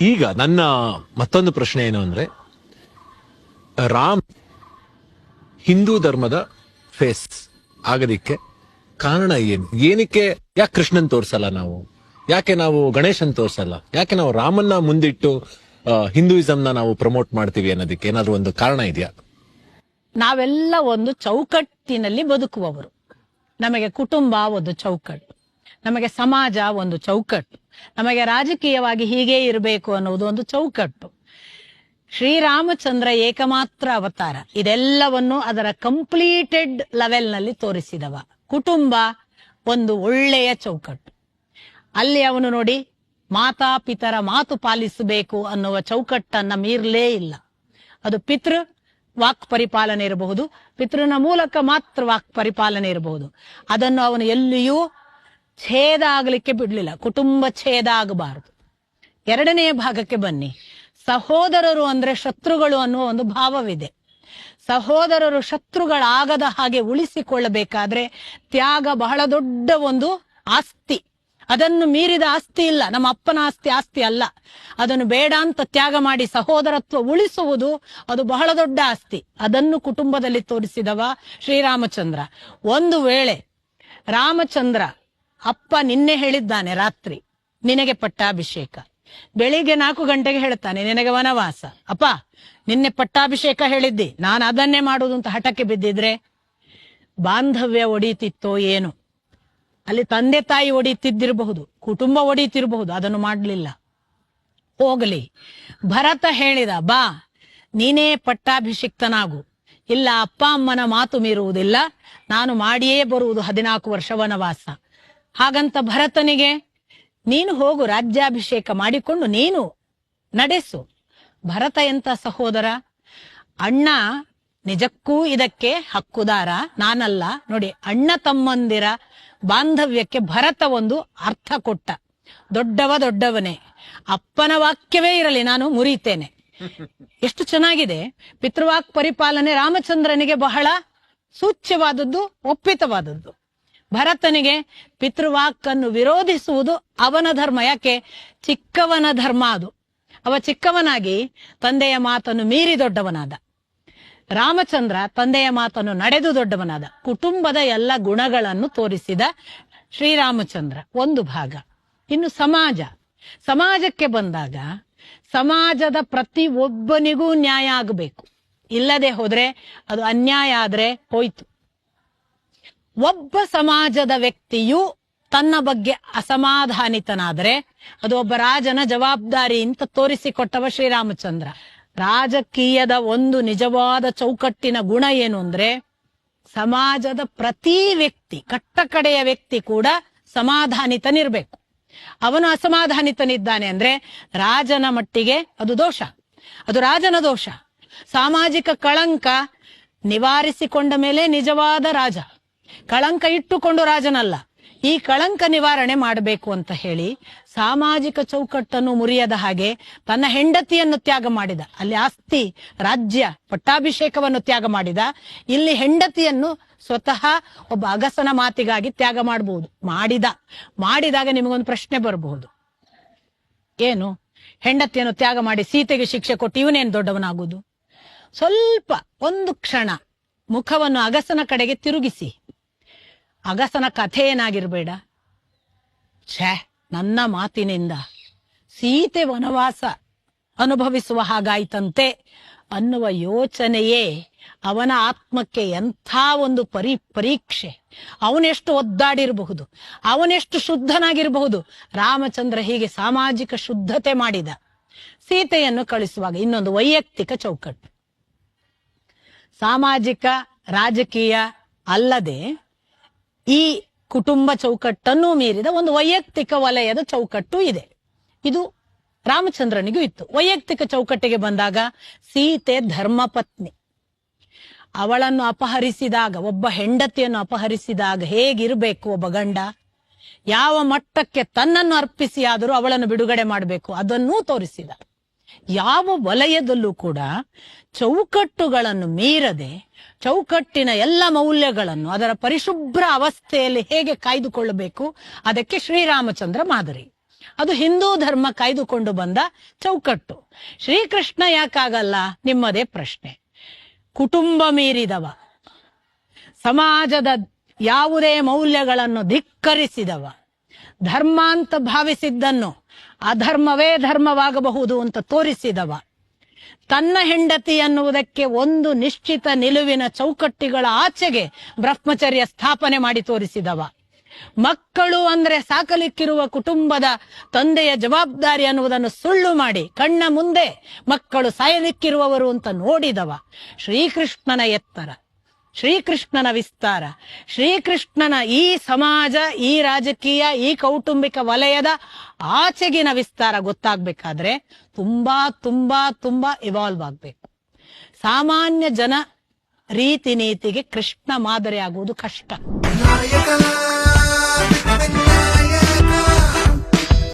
ಈಗ ನನ್ನ ಮತ್ತೊಂದು ಪ್ರಶ್ನೆ ಏನು ಅಂದ್ರೆ, ರಾಮ್ ಹಿಂದೂ ಧರ್ಮದ ಫೇಸ್ ಆಗದಿಕ್ಕೆ ಕಾರಣ ಏನು? ಏನಕ್ಕೆ ಯಾಕೆ ಕೃಷ್ಣನ್ ತೋರ್ಸಲ್ಲ ನಾವು? ಯಾಕೆ ನಾವು ಗಣೇಶನ್ ತೋರಿಸಲ್ಲ? ಯಾಕೆ ನಾವು ರಾಮನ್ನ ಮುಂದಿಟ್ಟು ಹಿಂದೂಯಿಸಂನ ನಾವು ಪ್ರಮೋಟ್ ಮಾಡ್ತೀವಿ ಅನ್ನೋದಕ್ಕೆ ಏನಾದ್ರು ಒಂದು ಕಾರಣ ಇದೆಯಾ? ನಾವೆಲ್ಲ ಒಂದು ಚೌಕಟ್ಟಿನಲ್ಲಿ ಬದುಕುವವರು. ನಮಗೆ ಕುಟುಂಬ ಒಂದು ಚೌಕಟ್ಟು. ನಮಗೆ ಸಮಾಜ ಒಂದು ಚೌಕಟ್ಟು. ನಮಗೆ ರಾಜಕೀಯವಾಗಿ ಹೀಗೆ ಇರಬೇಕು ಅನ್ನೋದು ಒಂದು ಚೌಕಟ್ಟು. ಶ್ರೀರಾಮಚಂದ್ರ ಏಕಮಾತ್ರ ಅವತಾರ. ಇದೆಲ್ಲವನ್ನು ಅದರ ಕಂಪ್ಲೀಟೆಡ್ ಲೆವೆಲ್ನಲ್ಲಿ ತೋರಿಸಿದವ. ಕುಟುಂಬ ಒಂದು ಒಳ್ಳೆಯ ಚೌಕಟ್ಟು. ಅಲ್ಲಿ ಅವನು ನೋಡಿ ಮಾತಾ ಪಿತರ ಮಾತು ಪಾಲಿಸಬೇಕು ಅನ್ನುವ ಚೌಕಟ್ಟನ್ನ ಮೀರ್ಲೇ ಇಲ್ಲ. ಅದು ಪಿತೃ ವಾಕ್ ಪರಿಪಾಲನೆ ಇರಬಹುದು. ಪಿತೃನ ಮೂಲಕ ಮಾತ್ರ ವಾಕ್ ಪರಿಪಾಲನೆ ಇರಬಹುದು. ಅದನ್ನು ಅವನು ಎಲ್ಲಿಯೂ ಛೇದ ಆಗಲಿಕ್ಕೆ ಬಿಡಲಿಲ್ಲ. ಕುಟುಂಬ ಛೇದ ಆಗಬಾರದು. ಎರಡನೆಯ ಭಾಗಕ್ಕೆ ಬನ್ನಿ. ಸಹೋದರರು ಅಂದ್ರೆ ಶತ್ರುಗಳು ಅನ್ನುವ ಒಂದು ಭಾವವಿದೆ. ಸಹೋದರರು ಶತ್ರುಗಳಾಗದ ಹಾಗೆ ಉಳಿಸಿಕೊಳ್ಳಬೇಕಾದ್ರೆ ತ್ಯಾಗ ಬಹಳ ದೊಡ್ಡ ಒಂದು ಆಸ್ತಿ. ಅದನ್ನು ಮೀರಿದ ಆಸ್ತಿ ಇಲ್ಲ. ನಮ್ಮ ಅಪ್ಪನ ಆಸ್ತಿ ಆಸ್ತಿ ಅಲ್ಲ. ಅದನ್ನು ಬೇಡ ಅಂತ ತ್ಯಾಗ ಮಾಡಿ ಸಹೋದರತ್ವ ಉಳಿಸುವುದು ಅದು ಬಹಳ ದೊಡ್ಡ ಆಸ್ತಿ. ಅದನ್ನು ಕುಟುಂಬದಲ್ಲಿ ತೋರಿಸಿದವ ಶ್ರೀರಾಮಚಂದ್ರ. ಒಂದು ವೇಳೆ ರಾಮಚಂದ್ರ ಅಪ್ಪ ನಿನ್ನೆ ಹೇಳಿದ್ದಾನೆ ರಾತ್ರಿ, ನಿನಗೆ ಪಟ್ಟಾಭಿಷೇಕ. ಬೆಳಿಗ್ಗೆ ನಾಲ್ಕು ಗಂಟೆಗೆ ಹೇಳ್ತಾನೆ, ನಿನಗೆ ವನವಾಸ. ಅಪ್ಪ, ನಿನ್ನೆ ಪಟ್ಟಾಭಿಷೇಕ ಹೇಳಿದ್ದಿ, ನಾನು ಅದನ್ನೇ ಮಾಡುವುದು ಅಂತ ಹಠಕ್ಕೆ ಬಿದ್ದಿದ್ರೆ? ಬಾಂಧವ್ಯ ಒಡೀತಿತ್ತೋ ಏನು? ಅಲ್ಲಿ ತಂದೆ ತಾಯಿ ಒಡೀತಿದ್ದಿರಬಹುದು, ಕುಟುಂಬ ಒಡೀತಿರಬಹುದು, ಅದನ್ನು ಮಾಡಲಿಲ್ಲ. ಹೋಗಲಿ. ಭರತ ಹೇಳಿದ, ಬಾ, ನೀನೇ ಪಟ್ಟಾಭಿಷಿಕ್ತನಾಗು. ಇಲ್ಲ, ಅಪ್ಪ ಅಮ್ಮನ ಮಾತು ಮೀರುವುದಿಲ್ಲ, ನಾನು ಮಾಡಿಯೇ ಬರುವುದು ಹದಿನಾಲ್ಕು ವರ್ಷ ವನವಾಸ. ಹಾಗಂತ ಭರತನಿಗೆ, ನೀನು ಹೋಗು, ರಾಜ್ಯಾಭಿಷೇಕ ಮಾಡಿಕೊಂಡು ನೀನು ನಡೆಸು. ಭರತ ಎಂತ ಸಹೋದರ? ಅಣ್ಣ ನಿಜಕ್ಕೂ ಇದಕ್ಕೆ ಹಕ್ಕುದಾರ? ನಾನಲ್ಲ. ನೋಡಿ, ಅಣ್ಣ ತಮ್ಮಂದಿರ ಬಾಂಧವ್ಯಕ್ಕೆ ಭರತ ಒಂದು ಅರ್ಥ ಕೊಟ್ಟ. ದೊಡ್ಡವ ದೊಡ್ಡವನೇ. ಅಪ್ಪನ ವಾಕ್ಯವೇ ಇರಲಿ, ನಾನು ಮುರಿತೇನೆ ಎಷ್ಟು ಚೆನ್ನಾಗಿದೆ. ಪಿತೃವಾಕ್ ಪರಿಪಾಲನೆ ರಾಮಚಂದ್ರನಿಗೆ ಬಹಳ ಸೂಚ್ಯವಾದದ್ದು, ಒಪ್ಪಿತವಾದದ್ದು. ಭರತನಿಗೆ ಪಿತೃವಾಕ್ಕನ್ನು ವಿರೋಧಿಸುವುದು ಅವನ ಧರ್ಮ. ಯಾಕೆ? ಚಿಕ್ಕವನ ಧರ್ಮ ಅದು. ಅವ ಚಿಕ್ಕವನಾಗಿ ತಂದೆಯ ಮಾತನ್ನು ಮೀರಿ ದೊಡ್ಡವನಾದ. ರಾಮಚಂದ್ರ ತಂದೆಯ ಮಾತನ್ನು ನಡೆದು ದೊಡ್ಡವನಾದ. ಕುಟುಂಬದ ಎಲ್ಲ ಗುಣಗಳನ್ನು ತೋರಿಸಿದ ಶ್ರೀರಾಮಚಂದ್ರ. ಒಂದು ಭಾಗ. ಇನ್ನು ಸಮಾಜ. ಸಮಾಜಕ್ಕೆ ಬಂದಾಗ ಸಮಾಜದ ಪ್ರತಿ ಒಬ್ಬನಿಗೂ ನ್ಯಾಯ ಆಗಬೇಕು. ಇಲ್ಲದೆ ಹೋದ್ರೆ ಅದು ಅನ್ಯಾಯ ಆದ್ರೆ ಹೋಯ್ತು. ಒಬ್ಬ ಸಮಾಜದ ವ್ಯಕ್ತಿಯು ತನ್ನ ಬಗ್ಗೆ ಅಸಮಾಧಾನಿತನಾದರೆ ಅದು ಒಬ್ಬ ರಾಜನ ಜವಾಬ್ದಾರಿ ಅಂತ ತೋರಿಸಿಕೊಟ್ಟವ ಶ್ರೀರಾಮಚಂದ್ರ. ರಾಜಕೀಯದ ಒಂದು ನಿಜವಾದ ಚೌಕಟ್ಟಿನ ಗುಣ ಏನು ಅಂದ್ರೆ ಸಮಾಜದ ಪ್ರತಿ ವ್ಯಕ್ತಿ, ಕಟ್ಟಕಡೆಯ ವ್ಯಕ್ತಿ ಕೂಡ ಸಮಾಧಾನಿತನಿರ್ಬೇಕು. ಅವನು ಅಸಮಾಧಾನಿತನಿದ್ದಾನೆ ಅಂದ್ರೆ ರಾಜನ ಮಟ್ಟಿಗೆ ಅದು ದೋಷ. ಅದು ರಾಜನ ದೋಷ. ಸಾಮಾಜಿಕ ಕಳಂಕ ನಿವಾರಿಸಿಕೊಂಡ ಮೇಲೆ ನಿಜವಾದ ರಾಜ. ಕಳಂಕ ಇಟ್ಟುಕೊಂಡು ರಾಜನಲ್ಲ. ಈ ಕಳಂಕ ನಿವಾರಣೆ ಮಾಡಬೇಕು ಅಂತ ಹೇಳಿ ಸಾಮಾಜಿಕ ಚೌಕಟ್ಟನ್ನು ಮುರಿಯದ ಹಾಗೆ ತನ್ನ ಹೆಂಡತಿಯನ್ನು ತ್ಯಾಗ ಮಾಡಿದ. ಅಲ್ಲಿ ಆಸ್ತಿ, ರಾಜ್ಯ, ಪಟ್ಟಾಭಿಷೇಕವನ್ನು ತ್ಯಾಗ ಮಾಡಿದ. ಇಲ್ಲಿ ಹೆಂಡತಿಯನ್ನು ಸ್ವತಃ ಒಬ್ಬ ಅಗಸನ ಮಾತಿಗಾಗಿ ತ್ಯಾಗ ಮಾಡಬಹುದು ಮಾಡಿದ. ಮಾಡಿದಾಗ ನಿಮಗೊಂದು ಪ್ರಶ್ನೆ ಬರಬಹುದು. ಏನು? ಹೆಂಡತಿಯನ್ನು ತ್ಯಾಗ ಮಾಡಿ ಸೀತೆಗೆ ಶಿಕ್ಷೆ ಕೊಟ್ಟು ಇವನೇನು ದೊಡ್ಡವನಾಗುವುದು? ಸ್ವಲ್ಪ, ಒಂದು ಕ್ಷಣ ಮುಖವನ್ನು ಅಗಸನ ಕಡೆಗೆ ತಿರುಗಿಸಿ. ಅಗಸನ ಕಥೆ ಏನಾಗಿರ್ಬೇಡ. ಛೇ, ನನ್ನ ಮಾತಿನಿಂದ ಸೀತೆ ವನವಾಸ ಅನುಭವಿಸುವ ಹಾಗಾಯ್ತಂತೆ ಅನ್ನುವ ಯೋಚನೆಯೇ ಅವನ ಆತ್ಮಕ್ಕೆ ಎಂಥ ಒಂದು ಪರಿ, ಪರೀಕ್ಷೆ. ಅವನೆಷ್ಟು ಒದ್ದಾಡಿರಬಹುದು, ಅವನೆಷ್ಟು ಶುದ್ಧನಾಗಿರಬಹುದು. ರಾಮಚಂದ್ರ ಹೀಗೆ ಸಾಮಾಜಿಕ ಶುದ್ಧತೆ ಮಾಡಿದ ಸೀತೆಯನ್ನು ಕಳಿಸುವಾಗ ಇನ್ನೊಂದು ವೈಯಕ್ತಿಕ ಚೌಕಟ್ಟು. ಸಾಮಾಜಿಕ, ರಾಜಕೀಯ ಅಲ್ಲದೆ ಈ ಕುಟುಂಬ ಚೌಕಟ್ಟನ್ನು ಮೀರಿದ ಒಂದು ವೈಯಕ್ತಿಕ ವಲಯದ ಚೌಕಟ್ಟು ಇದೆ. ಇದು ರಾಮಚಂದ್ರನಿಗೂ ಇತ್ತು. ವೈಯಕ್ತಿಕ ಚೌಕಟ್ಟಿಗೆ ಬಂದಾಗ ಸೀತೆ ಧರ್ಮಪತ್ನಿ. ಅವಳನ್ನು ಅಪಹರಿಸಿದಾಗ, ಒಬ್ಬ ಹೆಂಡತಿಯನ್ನು ಅಪಹರಿಸಿದಾಗ ಹೇಗಿರಬೇಕು ಒಬ್ಬ ಗಂಡ? ಯಾವ ಮಟ್ಟಕ್ಕೆ ತನ್ನನ್ನು ಅರ್ಪಿಸಿ ಆದರೂ ಅವಳನ್ನು ಬಿಡುಗಡೆ ಮಾಡಬೇಕು? ಅದನ್ನೂ ತೋರಿಸಿದ. ಯಾವ ವಲಯದಲ್ಲೂ ಕೂಡ ಚೌಕಟ್ಟುಗಳನ್ನು ಮೀರದೆ ಚೌಕಟ್ಟಿನ ಎಲ್ಲ ಮೌಲ್ಯಗಳನ್ನು ಅದರ ಪರಿಶುಭ್ರ ಅವಸ್ಥೆಯಲ್ಲಿ ಹೇಗೆ ಕಾಯ್ದುಕೊಳ್ಳಬೇಕು? ಅದಕ್ಕೆ ಶ್ರೀರಾಮಚಂದ್ರ ಮಾದರಿ. ಅದು ಹಿಂದೂ ಧರ್ಮ ಕಾಯ್ದುಕೊಂಡು ಬಂದ ಚೌಕಟ್ಟು. ಶ್ರೀಕೃಷ್ಣ ಯಾಕಾಗಲ್ಲ? ನಿಮ್ಮದೇ ಪ್ರಶ್ನೆ. ಕುಟುಂಬ ಮೀರಿದವ. ಸಮಾಜದ ಯಾವುದೇ ಮೌಲ್ಯಗಳನ್ನು ಧಿಕ್ಕರಿಸಿದವ. ಧರ್ಮಾಂತ ಭಾವಿಸಿದ್ದನ್ನು ಅಧರ್ಮವೇ ಧರ್ಮವಾಗಬಹುದು ಅಂತ ತೋರಿಸಿದವ. ತನ್ನ ಹೆಂಡತಿ ಅನ್ನುವುದಕ್ಕೆ ಒಂದು ನಿಶ್ಚಿತ ನಿಲುವಿನ ಚೌಕಟ್ಟಿಗಳ ಆಚೆಗೆ ಬ್ರಹ್ಮಚರ್ಯ ಸ್ಥಾಪನೆ ಮಾಡಿ ತೋರಿಸಿದವ. ಮಕ್ಕಳು ಅಂದ್ರೆ ಸಾಕಲಿಕ್ಕಿರುವ ಕುಟುಂಬದ ತಂದೆಯ ಜವಾಬ್ದಾರಿ ಅನ್ನುವುದನ್ನು ಸುಳ್ಳು ಮಾಡಿ ಕಣ್ಣ ಮುಂದೆ ಮಕ್ಕಳು ಸಾಯಲಿಕ್ಕಿರುವವರು ಅಂತ ನೋಡಿದವ ಶ್ರೀಕೃಷ್ಣನ ಎತ್ತರ. ಶ್ರೀಕೃಷ್ಣನ ವಿಸ್ತಾರ. ಶ್ರೀಕೃಷ್ಣನ ಈ ಸಮಾಜ, ಈ ರಾಜಕೀಯ, ಈ ಕೌಟುಂಬಿಕ ವಲಯದ ಆಚೆಗಿನ ವಿಸ್ತಾರ ಗೊತ್ತಾಗ್ಬೇಕಾದ್ರೆ ತುಂಬಾ ತುಂಬಾ ತುಂಬಾ ಇವಾಲ್ವ್ ಆಗ್ಬೇಕು. ಸಾಮಾನ್ಯ ಜನ ರೀತಿ ನೀತಿಗೆ ಕೃಷ್ಣ ಮಾದರಿ ಆಗುವುದು ಕಷ್ಟ